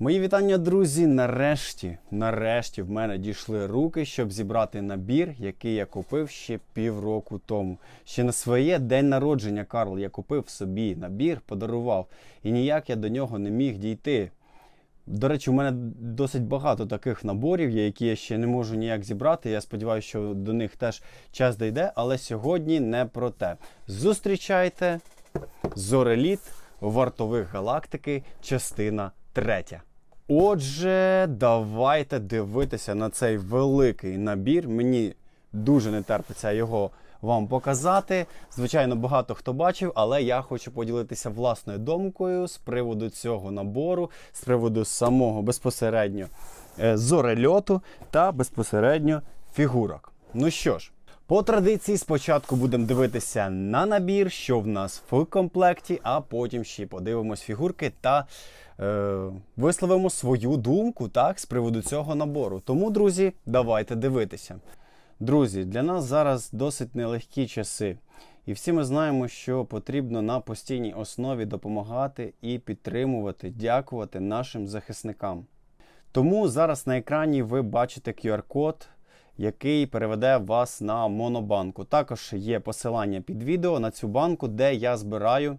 Мої вітання, друзі. Нарешті, нарешті в мене дійшли руки, щоб зібрати набір, який я купив ще півроку тому. Ще на своє день народження Карл я купив собі набір, подарував, і ніяк я до нього не міг дійти. До речі, у мене досить багато таких наборів, які я ще не можу ніяк зібрати. Я сподіваюся, що до них теж час дійде, але сьогодні не про те. Зустрічайте Зореліт вартових галактики, частина третя. Отже, давайте дивитися на цей великий набір. Мені дуже не терпиться його вам показати. Звичайно, багато хто бачив, але я хочу поділитися власною думкою з приводу цього набору, з приводу самого безпосередньо е, зорельоту та безпосередньо фігурок. Ну що ж. По традиції спочатку будемо дивитися на набір, що в нас в комплекті, а потім ще подивимось фігурки та е, висловимо свою думку так, з приводу цього набору. Тому, друзі, давайте дивитися. Друзі, для нас зараз досить нелегкі часи. І всі ми знаємо, що потрібно на постійній основі допомагати і підтримувати, дякувати нашим захисникам. Тому зараз на екрані ви бачите QR-код, який переведе вас на монобанку. Також є посилання під відео на цю банку, де я збираю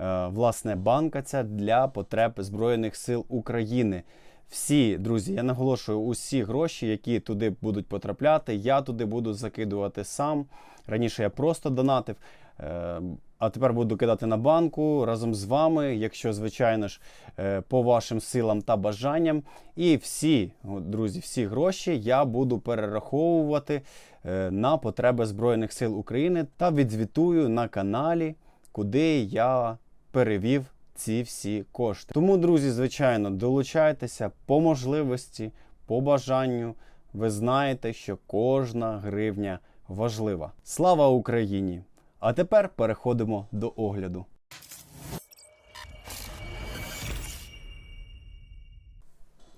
е, власне банкаця для потреб Збройних сил України. Всі, друзі, я наголошую, усі гроші, які туди будуть потрапляти, я туди буду закидувати сам. Раніше я просто донатив. е, А тепер буду кидати на банку разом з вами, якщо, звичайно ж, е, по вашим силам та бажанням. І всі, друзі, всі гроші я буду перераховувати е, на потреби Збройних сил України та відзвітую на каналі, куди я перевів ці всі кошти. Тому, друзі, звичайно, долучайтеся по можливості, по бажанню. Ви знаєте, що кожна гривня важлива. Слава Україні! А тепер переходимо до огляду.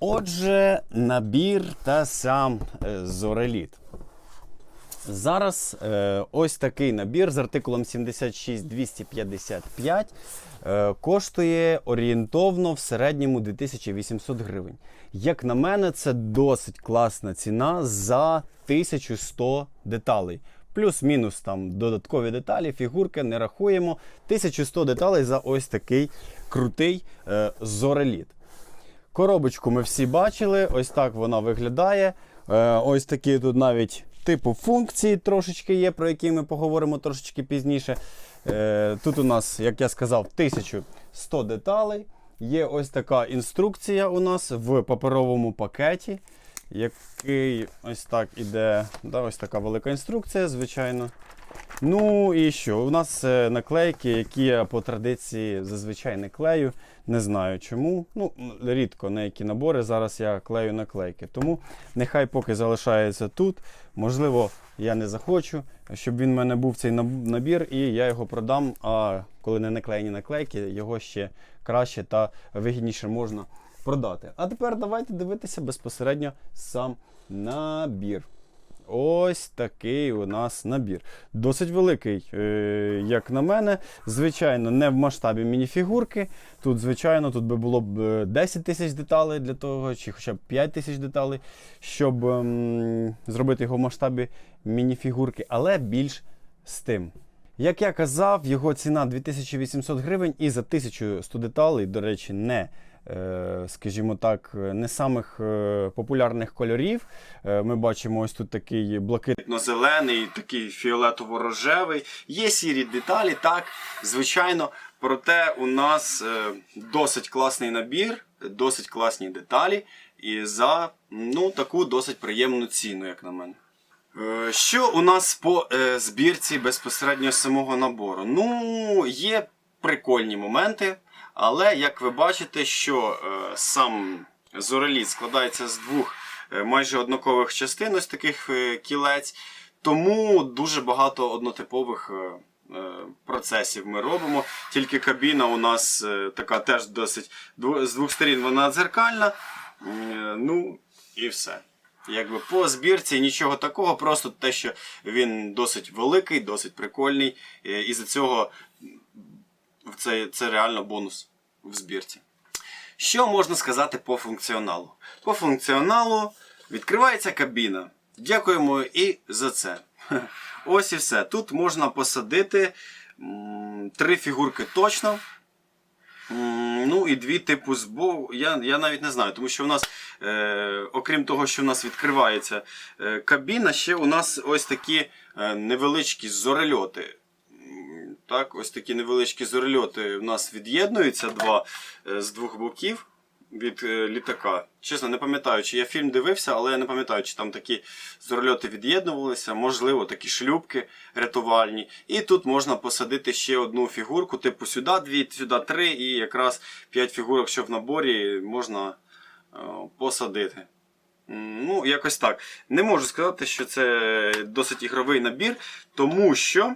Отже, набір та сам е, зореліт. Зараз е, ось такий набір з артикулом 76255 е, коштує орієнтовно в середньому 2800 гривень. Як на мене, це досить класна ціна за 1100 деталей. Плюс-мінус там додаткові деталі, фігурки не рахуємо. 1100 деталей за ось такий крутий е, зореліт. Коробочку ми всі бачили, ось так вона виглядає. Е, ось такі тут навіть типу функції трошечки є, про які ми поговоримо трошечки пізніше. Е, тут у нас, як я сказав, 1100 деталей. Є ось така інструкція у нас в паперовому пакеті, який ось так іде. Да, ось така велика інструкція, звичайно. Ну і що? У нас е, наклейки, які я по традиції зазвичай не клею. Не знаю чому. Ну, рідко на які набори зараз я клею наклейки. Тому нехай поки залишається тут. Можливо, я не захочу, щоб він в мене був цей набір, і я його продам. А коли не наклеєні наклейки, його ще краще та вигідніше можна продати. А тепер давайте дивитися безпосередньо сам набір. Ось такий у нас набір. Досить великий, е, як на мене. Звичайно, не в масштабі мініфігурки. Тут, звичайно, тут би було б е, 10 тисяч деталей для того, чи хоча б 5 тисяч деталей, щоб ем, зробити його в масштабі мініфігурки, але більш з тим. Як я казав, його ціна 2800 гривень і за 1100 деталей, до речі, не, е, скажімо так, не самих е, популярних кольорів. Е, Ми бачимо ось тут такий блакитно-зелений, такий фіолетово-рожевий. Є сірі деталі, так, звичайно. Проте у нас е, досить класний набір, досить класні деталі. І за ну, таку досить приємну ціну, як на мене. Е, Що у нас по е, збірці безпосередньо самого набору? Ну, є прикольні моменти, але як ви бачите, що е, сам зореліт складається з двох е, майже однакових частин, ось таких е, кілець, тому дуже багато однотипових. Процесів ми робимо. Тільки кабіна у нас така теж досить з двох сторін вона дзеркальна. Ну і все. Якби по збірці нічого такого, просто те, що він досить великий, досить прикольний. І за цього це, це реально бонус в збірці. Що можна сказати по функціоналу? По функціоналу відкривається кабіна. Дякуємо і за це. Ось і все. Тут можна посадити три фігурки точно. Ну і дві типу збоку. Я, я навіть не знаю, тому що в нас, е, окрім того, що в нас відкривається е, кабіна, ще у нас ось такі е, невеличкі зорельоти. Так, ось такі невеличкі зорельоти у нас від'єднуються два е, з двох боків від е, літака. Чесно, не пам'ятаю, чи я фільм дивився, але я не пам'ятаю, чи там такі зорольоти від'єднувалися, можливо, такі шлюбки рятувальні. І тут можна посадити ще одну фігурку, типу сюди дві, сюди три, і якраз п'ять фігурок, що в наборі можна е, посадити. Ну, якось так. Не можу сказати, що це досить ігровий набір, тому що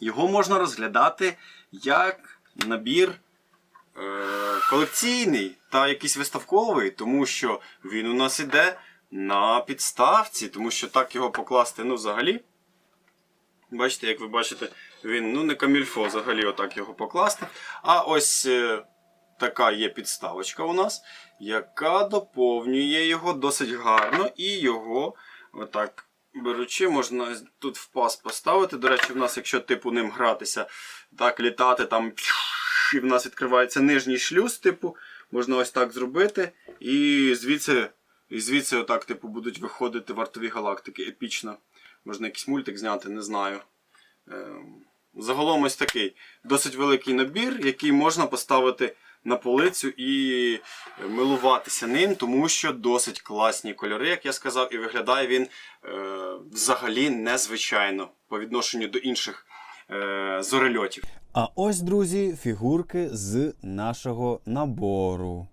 його можна розглядати як набір е, колекційний та якийсь виставковий, тому що він у нас іде на підставці, тому що так його покласти, ну, взагалі. Бачите, як ви бачите, він ну, не камільфо взагалі отак його покласти. А ось е, така є підставочка у нас, яка доповнює його досить гарно і його отак беручи, можна тут в пас поставити. До речі, в нас, якщо типу ним гратися, так літати там, і в нас відкривається нижній шлюз, типу, можна ось так зробити. І звідси, і звідси отак, типу, будуть виходити вартові галактики. Епічно. Можна якийсь мультик зняти, не знаю. Ем, Загалом ось такий досить великий набір, який можна поставити на полицю і е, милуватися ним, тому що досить класні кольори, як я сказав, і виглядає він е, взагалі незвичайно по відношенню до інших е, зорельотів. А ось, друзі, фігурки з нашого набору.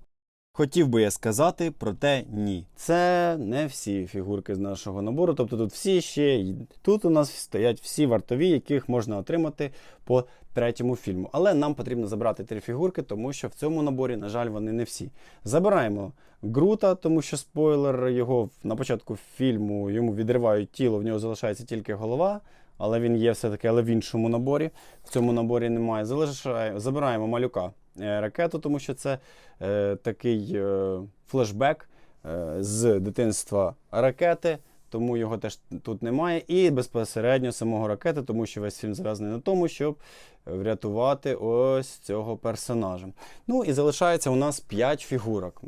Хотів би я сказати, проте ні. Це не всі фігурки з нашого набору. Тобто тут всі ще тут у нас стоять всі вартові, яких можна отримати по третьому фільму. Але нам потрібно забрати три фігурки, тому що в цьому наборі, на жаль, вони не всі. Забираємо Грута, тому що спойлер його на початку фільму йому відривають тіло, в нього залишається тільки голова. Але він є все-таки, але в іншому наборі. В цьому наборі немає. Залишаємо, забираємо малюка ракету, тому що це е, такий е, флешбек е, з дитинства ракети, тому його теж тут немає. І безпосередньо самого ракети, тому що весь фільм зав'язаний на тому, щоб врятувати ось цього персонажа. Ну і залишається у нас 5 фігурок.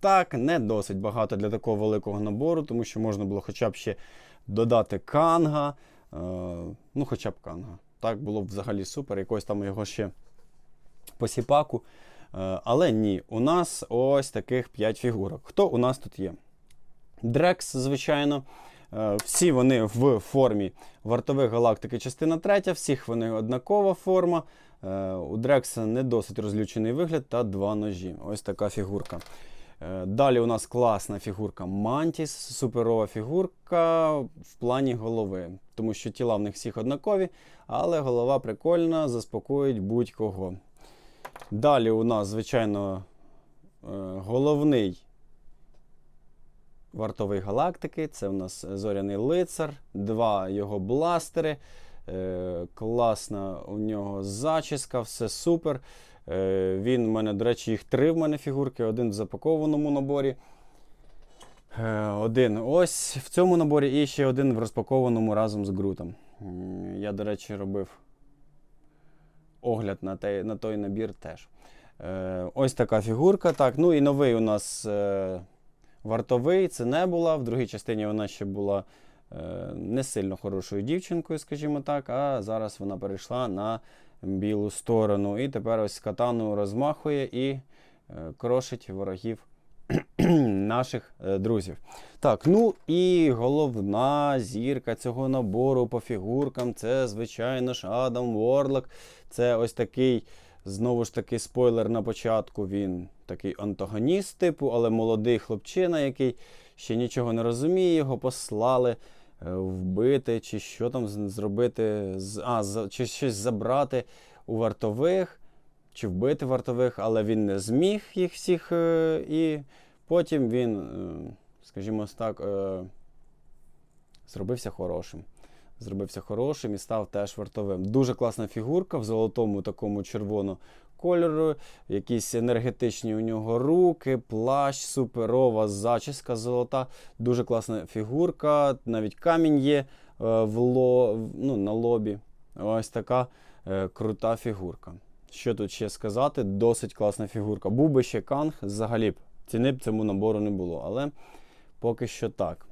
Так, не досить багато для такого великого набору, тому що можна було хоча б ще додати канга. Е, ну, хоча б канга. Так було б взагалі супер. Якось там його ще посіпаку. Е, але ні, у нас ось таких 5 фігурок. Хто у нас тут є? Дрекс, звичайно. Е, Всі вони в формі вартових галактики, частина третя, всіх вони однакова форма. Е, У Дрекса не досить розлючений вигляд та два ножі. Ось така фігурка. Далі у нас класна фігурка Мантіс, суперова фігурка в плані голови, тому що тіла в них всіх однакові, але голова прикольна, заспокоїть будь-кого. Далі у нас, звичайно, е, головний вартовий галактики. Це у нас зоряний лицар, два його бластери. Е, Класна у нього зачіска, все супер. Е, Він у мене, до речі, їх три в мене фігурки, один в запакованому наборі. Один ось в цьому наборі і ще один в розпакованому разом з Грутом. Я, до речі, робив огляд на, те, на той набір теж. Е, ось така фігурка. Так, ну і новий у нас е, вартовий, це не була. В другій частині вона ще була е, не сильно хорошою дівчинкою, скажімо так, а зараз вона перейшла на білу сторону. І тепер ось катану розмахує і е, крошить ворогів наших е, друзів. Так, ну і головна зірка цього набору по фігуркам це, звичайно ж, Адам Ворлок. Це ось такий, знову ж таки, спойлер на початку. Він такий антагоніст, типу, але молодий хлопчина, який ще нічого не розуміє, його послали е, вбити, чи що там зробити, а, чи щось забрати у вартових, чи вбити вартових, але він не зміг їх всіх. е, І потім він, е, скажімо так, е, зробився хорошим. Зробився хорошим і став теж вартовим. Дуже класна фігурка в золотому такому кольору, якісь енергетичні у нього руки, плащ, суперова зачіска золота, дуже класна фігурка, навіть камінь є е, в ло, ну, на лобі. Ось така крута фігурка. Що тут ще сказати? Досить класна фігурка. Був би ще канг, взагалі б ціни б цьому набору не було, але поки що так.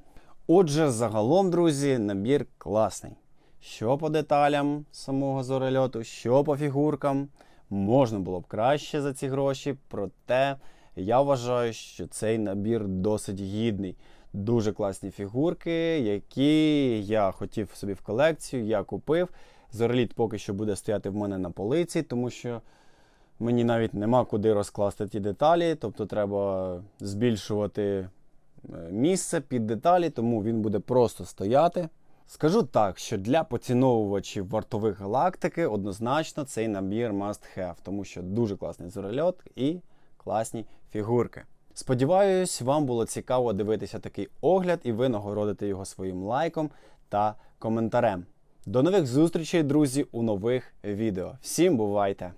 Отже, загалом, друзі, набір класний. Що по деталям самого зорельоту, що по фігуркам, можна було б краще за ці гроші, проте я вважаю, що цей набір досить гідний. Дуже класні фігурки, які я хотів собі в колекцію, я купив. Зореліт поки що буде стояти в мене на полиці, тому що мені навіть нема куди розкласти ті деталі, тобто треба збільшувати е, місце під деталі, тому він буде просто стояти. Скажу так, що для поціновувачів вартових галактики однозначно цей набір must have, тому що дуже класний зорельот і класні фігурки. Сподіваюсь, вам було цікаво дивитися такий огляд і ви нагородите його своїм лайком та коментарем. До нових зустрічей, друзі, у нових відео. Всім бувайте!